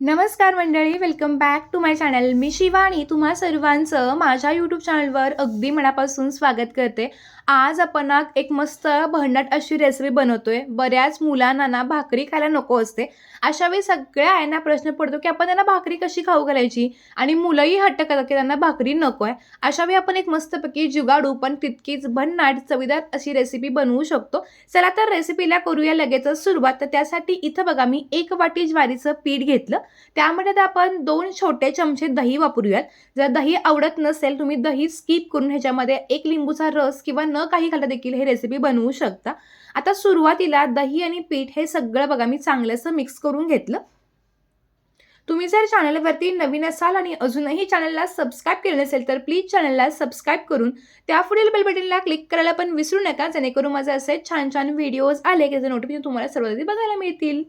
नमस्कार मंडळी welcome back to my channel मी शिवानी तुम्हा सर्वांचं माझ्या यूट्यूब चॅनलवर अगदी मनापासून स्वागत करते. आज आपण एक मस्त भन्नाट अशी रेसिपी बनवतोय. बऱ्याच मुलांना ना भाकरी खायला नको असते. अशा वेळी सगळ्या आयांना प्रश्न पडतो की आपण त्यांना भाकरी कशी खाऊ घालायची? आणि मुलंही हट्ट करतात की त्यांना भाकरी नको आहे अशा वेळी आपण एक मस्तपैकी जुगाडू पण तितकीच भन्नाट चवीदार अशी रेसिपी बनवू शकतो. चला तर रेसिपीला करूया लगेचच सुरुवात. तर त्यासाठी इथं बघा मी एक वाटी ज्वारीचं पीठ घेतलं. त्यामध्ये तर आपण दोन छोटे चमचे दही वापरूयात. जर दही आवडत नसेल तुम्ही दही स्किप करून ह्याच्यामध्ये एक लिंबूचा रस किंवा न काही घालता देखील हे रेसिपी बनवू शकता. आता सुरुवातीला दही आणि पीठ हे सगळं बघा मी चांगलंसं मिक्स करून घेतलं. तुम्ही जर चॅनलवरती नवीन असाल आणि अजूनही चॅनलला सबस्क्राईब केलं नसेल तर प्लीज चॅनलला सबस्क्राईब करून त्या पुढील बेल बटनला क्लिक करायला पण विसरू नका जेणेकरून माझे असे छान छान व्हिडिओज आले की नोटिफिकेशन तुम्हाला सर्वात आधी बघायला मिळतील.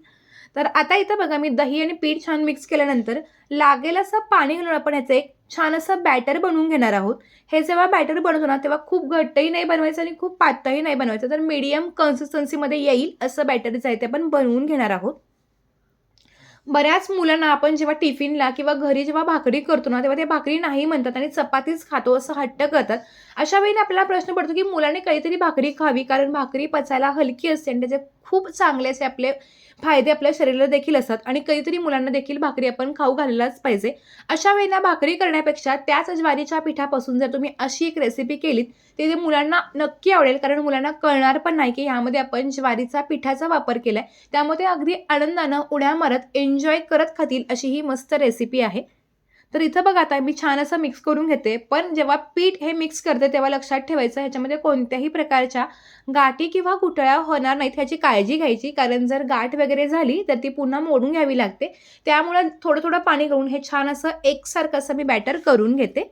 तर आता इथं बघा मी दही आणि पीठ छान मिक्स केल्यानंतर लागेल असं पाणी घालून आपण ह्याचं एक छान असं बॅटर बनवून घेणार आहोत. हे जेव्हा बॅटर बनवतो ना तेव्हा खूप घट्टही नाही बनवायचं आणि खूप पातळही नाही बनवायचं. तर मीडियम कन्सिस्टन्सीमध्ये येईल असं बॅटर जे आहे ते आपण बनवून घेणार आहोत. बऱ्याच मुलांना आपण जेव्हा टिफिनला किंवा घरी जेव्हा भाकरी करतो ना तेव्हा ते भाकरी नाही म्हणतात आणि चपातीच खातो असं हट्ट करतात. अशा वेळी आपल्याला प्रश्न पडतो की मुलांनी काहीतरी भाकरी खावी कारण भाकरी पचायला हलकी असते आणि त्याचे खूप चांगले असे आपले फायदे आपल्या शरीराला देखील असतात. आणि कधीतरी मुलांना देखील भाकरी आपण खाऊ घालायलाच पाहिजे. अशा वेळेला भाकरी करण्यापेक्षा त्याच ज्वारीच्या पिठापासून जर तुम्ही अशी एक रेसिपी केलीत ते ते मुलांना नक्की आवडेल कारण मुलांना कळणार पण नाही की ह्यामध्ये आपण ज्वारीचा पिठाचा वापर केला आहे त्यामुळे ते अगदी आनंदानं उड्या मारत एन्जॉय करत खातील अशी ही मस्त रेसिपी आहे. तर इथं बघा आता मी छान असं मिक्स करून घेते. पण जेव्हा पीठ हे मिक्स करते तेव्हा लक्षात ठेवायचं ह्याच्यामध्ये कोणत्याही प्रकारच्या गाठी किंवा गुठळ्या होणार नाहीत ह्याची काळजी घ्यायची. कारण जर गाठ वगैरे झाली तर ती पुन्हा मोडून घ्यावी लागते. त्यामुळं थोडं थोडं पाणी करून हे छान असं एकसारखं असं मी बॅटर करून घेते.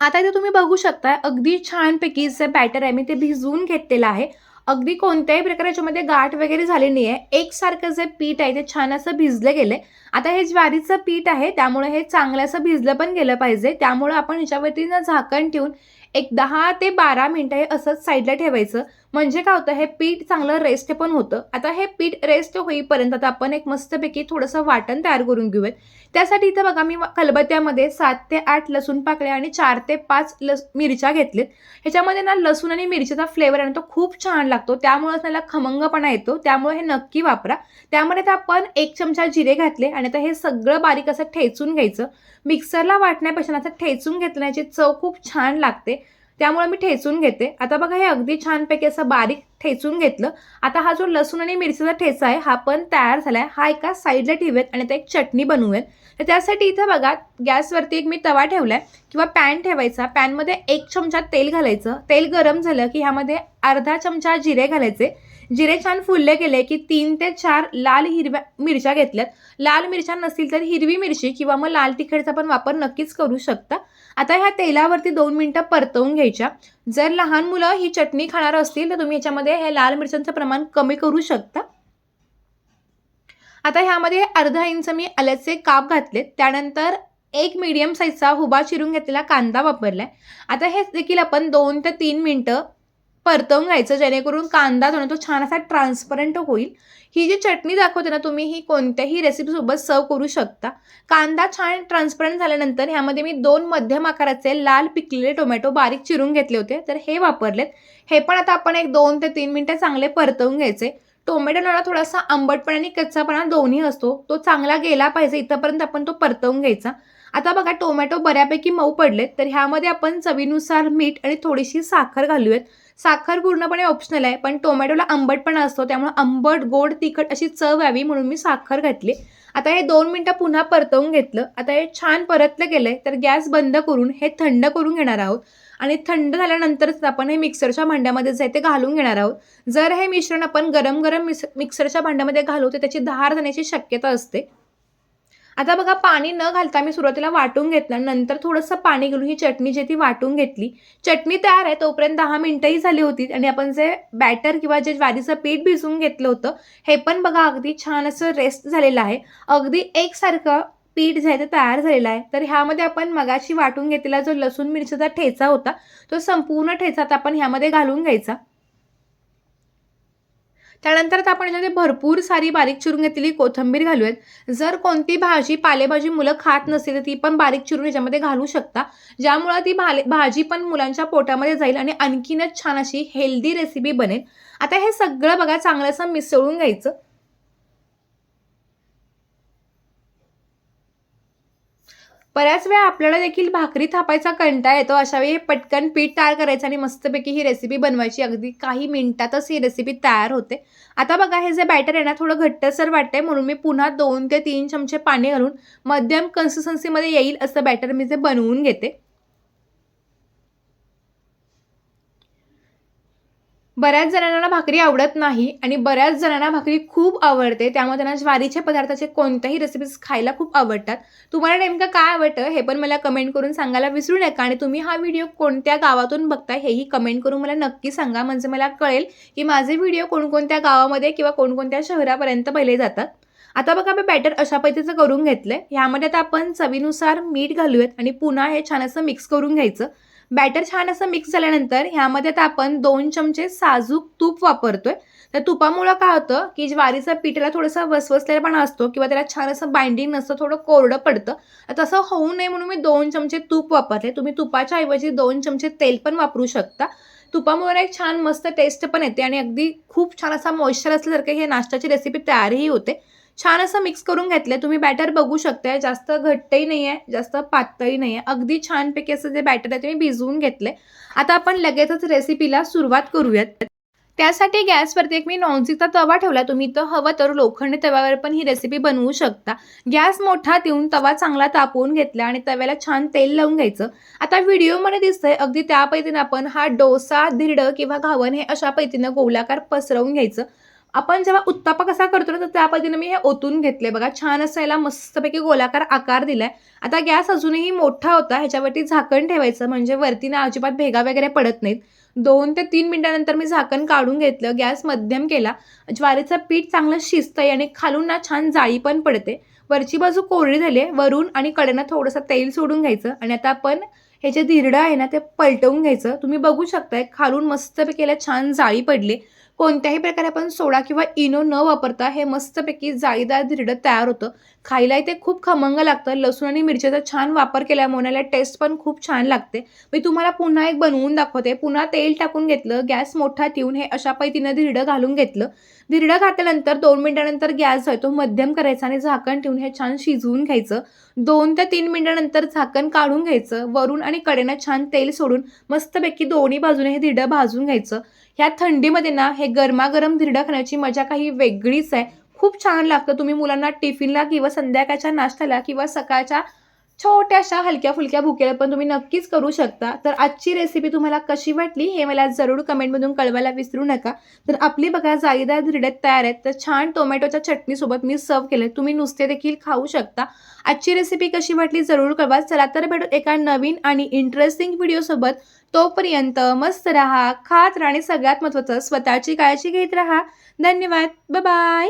आता इथे तुम्ही बघू शकता अगदी छानपैकी जे बॅटर आहे मी ते भिजवून घेतलेलं आहे. अगदी कोणत्याही प्रकारे याच्यामध्ये गाठ वगैरे झाली नाही आहे एकसारखं जे पीठ आहे ते छान असं भिजलं गेलं आता हे ज्वारीचं पीठ आहे त्यामुळे हे चांगलं असं भिजलं पण गेलं पाहिजे. त्यामुळं आपण ह्याच्यावरती ना झाकण ठेवून एक दहा ते बारा मिनटं हे असंच साईडला ठेवायचं. म्हणजे काय होतं हे पीठ चांगलं रेस्ट पण होतं. आता हे पीठ रेस्ट होईपर्यंत आता आपण एक मस्तपैकी थोडंसं वाटण तयार करून घेऊयात. त्यासाठी इथं बघा मी कलबत्यामध्ये सात ते आठ लसूण पाकळ्या आणि चार ते पाच लस मिरच्या घेतलेत. ह्याच्यामध्ये ना लसूण आणि मिरचीचा फ्लेवर आहे तो खूप छान लागतो. त्यामुळेच त्याला खमंगपणा येतो. त्यामुळे हे नक्की वापरा. त्यामध्ये आता आपण एक चमचा जिरे घातले आणि आता हे सगळं बारीक असं ठेचून घ्यायचं. मिक्सरला वाटण्यापेक्षा असं ठेचून घेतल्याची चव खूप छान लागते. त्यामुळे मी ठेचून घेते. आता बघा हे अगदी छानपैकी असं बारीक ठेचून घेतलं. आता हा जो लसूण आणि मिरचीचा ठेचा आहे हा पण तयार झाला आहे हा एका साईडला ठेवेत आणि ते एक चटणी बनवूयात. तर त्यासाठी इथं बघा गॅसवरती एक मी तवा ठेवला आहे किंवा पॅन ठेवायचा. पॅनमध्ये एक चमचा तेल घालायचं. तेल गरम झालं की ह्यामध्ये अर्धा चमचा जिरे घालायचे. जिरे छान फुलले गेले की तीन ते चार लाल हिरव्या मिरच्या घेतल्यात. लाल मिरच्या नसतील तर हिरवी मिरची किंवा मग लाल तिखटचा पण वापर नक्कीच करू शकता. आता ह्या तेलावरती दोन मिनटं परतवून घ्यायच्या. जर लहान मुलं ही चटणी खाणार असतील तर तुम्ही ह्याच्यामध्ये हे लाल मिरच्यांचं प्रमाण कमी करू शकता. आता ह्यामध्ये अर्धा इंच मी आल्याचे काप घातलेत. त्यानंतर एक मीडियम साईजचा हुबा चिरून घेतलेला कांदा वापरलाय. आता हे देखील आपण दोन ते तीन मिनटं परतवून घ्यायचं जेणेकरून कांदा जो तो छान असा ट्रान्सपरंट होईल. ही जी चटणी दाखवते ना तुम्ही ही कोणत्याही रेसिपीसोबत सर्व करू शकता. कांदा छान ट्रान्सपरंट झाल्यानंतर ह्यामध्ये मी दोन मध्यम आकाराचे लाल पिकलेले टोमॅटो बारीक चिरून घेतले होते. तर हे वापरलेत. हे पण आता आपण एक दोन ते तीन मिनटं चांगले परतवून घ्यायचे. टोमॅटोला थोडासा आंबटपणा आणि कच्चापणा दोन्ही असतो. तो चांगला गेला पाहिजे इथंपर्यंत आपण तो परतवून घ्यायचा. आता बघा टोमॅटो बऱ्यापैकी मऊ पडलेत. तर ह्यामध्ये आपण चवीनुसार मीठ आणि थोडीशी साखर घालूयात. साखर पूर्णपणे ऑप्शनल आहे पण टोमॅटोला आंबटपणा असतो त्यामुळे आंबट गोड तिखट अशी चव यावी म्हणून मी साखर घातली. आता हे दोन मिनटं पुन्हा परतवून घेतलं. आता हे छान परतलं गेलंय तर गॅस बंद करून हे थंड करून घेणार आहोत. आणि थंड झाल्यानंतरच आपण हे मिक्सरच्या भांड्यामध्ये जे ते घालून घेणार आहोत. जर हे मिश्रण आपण गरम गरम मिस मिक्सरच्या भांड्यामध्ये घालू तर त्याची धार जाण्याची शक्यता असते. आता बघा पाणी न घालता मी सुरुवातीला वाटून घेतलं. नंतर थोडंसं पाणी घालून ही चटणी जी ती वाटून घेतली. चटणी तयार आहे तोपर्यंत दहा मिनटंही झाली होती आणि आपण जे बॅटर किंवा जे ज्वारीचं पीठ भिजवून घेतलं होतं हे पण बघा अगदी छान असं रेस्ट झालेलं आहे. अगदी एकसारखं पीठ जे आहे ते तयार झालेलं आहे. तर ह्यामध्ये आपण मगाशी वाटून घेतलेला जो लसूण मिरचीचा ठेचा होता तो संपूर्ण ठेचा आता आपण ह्यामध्ये घालून घ्यायचा. त्यानंतर आता आपण याच्यामध्ये भरपूर सारी बारीक चिरून घेतलेली कोथिंबीर घालूयात. जर कोणती भाजी पालेभाजी मुलं खात नसेल तर ती पण बारीक चिरून याच्यामध्ये घालू शकता. ज्यामुळं ती भाले भाजी पण मुलांच्या पोटामध्ये जाईल आणि आणखीनच छान अशी हेल्दी रेसिपी बनेल. आता हे सगळं बघा चांगलं असं मिसळून घ्यायचं. बऱ्याच वेळा आपल्याला देखील भाकरी थापायचा कंटाळा येतो. अशा वेळी पटकन पीठ तयार करायचं आणि मस्तपैकी ही रेसिपी बनवायची. अगदी काही मिनिटातच ही रेसिपी तयार होते. आता बघा हे जे बॅटर आहे ना थोडं घट्टसर वाटतंय. म्हणून मी पुन्हा दोन ते तीन चमचे पाणी घालून मध्यम कन्सिस्टन्सीमध्ये येईल असं बॅटर मी जे बनवून घेते. बऱ्याच जणांना भाकरी आवडत नाही आणि बऱ्याच जणांना भाकरी खूप आवडते. त्यामुळे त्यांना ज्वारीच्या पदार्थाचे कोणत्याही रेसिपीज खायला खूप आवडतात. तुम्हाला नेमकं काय आवडतं हे पण मला कमेंट करून सांगायला विसरू नका आणि तुम्ही हा व्हिडिओ कोणत्या गावातून बघताय हेही कमेंट करून मला नक्की सांगा. म्हणजे मला कळेल की माझे व्हिडिओ कोणकोणत्या गावामध्ये किंवा कोणकोणत्या शहरापर्यंत पहिले जातात. आता बघा मी बॅटर अशा पद्धतीचं करून आहे ह्यामध्ये आता आपण चवीनुसार मीठ घालूयात आणि पुन्हा हे छान असं मिक्स करून घ्यायचं. बॅटर छान असं मिक्स झाल्यानंतर ह्यामध्ये आता आपण दोन चमचे साजूक तूप वापरतोय. तर तुपामुळं काय होतं की ज्वारीचं पिठाला थोडंसं वसवसलेलापणा असतो किंवा त्याला छान असं बाइंडिंग नसतं थोडं कोरडं पडतं. तसं होऊ नये म्हणून मी दोन चमचे तूप वापरले. तुम्ही तुपाच्या ऐवजी दोन चमचे तेल पण वापरू शकता. तुपामुळे एक छान मस्त टेस्ट पण येते आणि अगदी खूप छान असा मॉइश्चर असल्यासारखं हे नाश्त्याची रेसिपी तयारही होते. छान असं मिक्स करून घेतलं तुम्ही बॅटर बघू शकताय. जास्त घट्टही नाही आहे जास्त पातळी नाही आहे अगदी छानपैकी असं जे बॅटर आहे ते मी भिजवून घेतलंय. आता आपण लगेचच रेसिपीला सुरुवात करूयात. त्यासाठी गॅसवरती एक मी नॉनस्टिकचा तवा ठेवला तुम्ही इथं हवं तर लोखंडी तव्यावर पण ही रेसिपी बनवू शकता. गॅस मोठा देऊन तवा चांगला तापवून घेतला आणि तव्याला छान तेल लावून घ्यायचं. आता व्हिडिओमध्ये दिसतंय अगदी त्या पैतीनं आपण हा डोसा धिरडं किंवा घावन हे अशा पैतीनं गोलाकार पसरवून घ्यायचं. आपण जेव्हा उत्तापा कसा करतो ना तर त्या पद्धतीने मी हे ओतून घेतले बघा. छान असं याला मस्तपैकी गोलाकार आकार दिलाय. आता गॅस अजूनही मोठा होता ह्याच्यावरती झाकण ठेवायचं म्हणजे वरती ना अजिबात भेगा वगैरे पडत नाहीत. दोन ते तीन मिनिटानंतर मी झाकण काढून घेतलं गॅस मध्यम केला. ज्वारीचं पीठ चांगलं शिजतंय आणि खालून ना छान जाळी पण पडते. वरची बाजू कोरडी झाली आहे वरून आणि कडेनं थोडंसं तेल सोडून घ्यायचं आणि आता आपण हे जे धिरडं आहे ना ते पलटवून घ्यायचं. तुम्ही बघू शकताय खालून मस्तपैकी छान जाळी पडली. कोणत्याही प्रकारे आपण सोडा किंवा इनो न वापरता हे मस्तपैकी जाळीदार धिरडं तयार होतं. खायलाही ते खूप खमंग लागतं. लसूण आणि मिरचीचा छान वापर केल्यामुळे याला टेस्ट पण खूप छान लागते. मी तुम्हाला पुन्हा एक बनवून दाखवते. पुन्हा तेल टाकून घेतलं गॅस मोठा ठेवून हे अशा पद्धतीनं धिरडं घालून घेतलं. धिरडं घातल्यानंतर दोन मिनिटानंतर गॅस आहे तो मध्यम करायचा आणि झाकण ठेवून हे छान शिजवून घ्यायचं. दोन ते तीन मिनिटानंतर झाकण काढून घ्यायचं. वरून आणि कडेनं छान तेल सोडून मस्तपैकी दोन्ही बाजूने हे धिरडं भाजून घ्यायचं. ह्या थंडीमध्ये ना हे गरमागरम धिरडं खाण्याची मजा काही वेगळीच आहे. खूप छान लागतं. तुम्ही मुलांना टिफिनला किंवा संध्याकाळच्या नाश्त्याला किंवा सकाळच्या छोट्याशा हलक्या फुलक्या भुकेला पण तुम्ही नक्कीच करू शकता. तर आजची रेसिपी तुम्हाला कशी वाटली हे मला जरूर कमेंटमधून कळवायला विसरू नका. तर आपली बघा जाळीदार धिरड्यात तयार आहेत. तर छान टोमॅटोच्या चटणीसोबत मी सर्व केले तुम्ही नुसते देखील खाऊ शकता. आजची रेसिपी कशी वाटली जरूर कळवा. चला तर भेटू एका नवीन आणि इंटरेस्टिंग व्हिडिओसोबत तोपर्यंत मस्त राहा. खात राहा आणि सगळ्यात महत्त्वाचं स्वतःची काळजी घेत राहा. धन्यवाद. बाय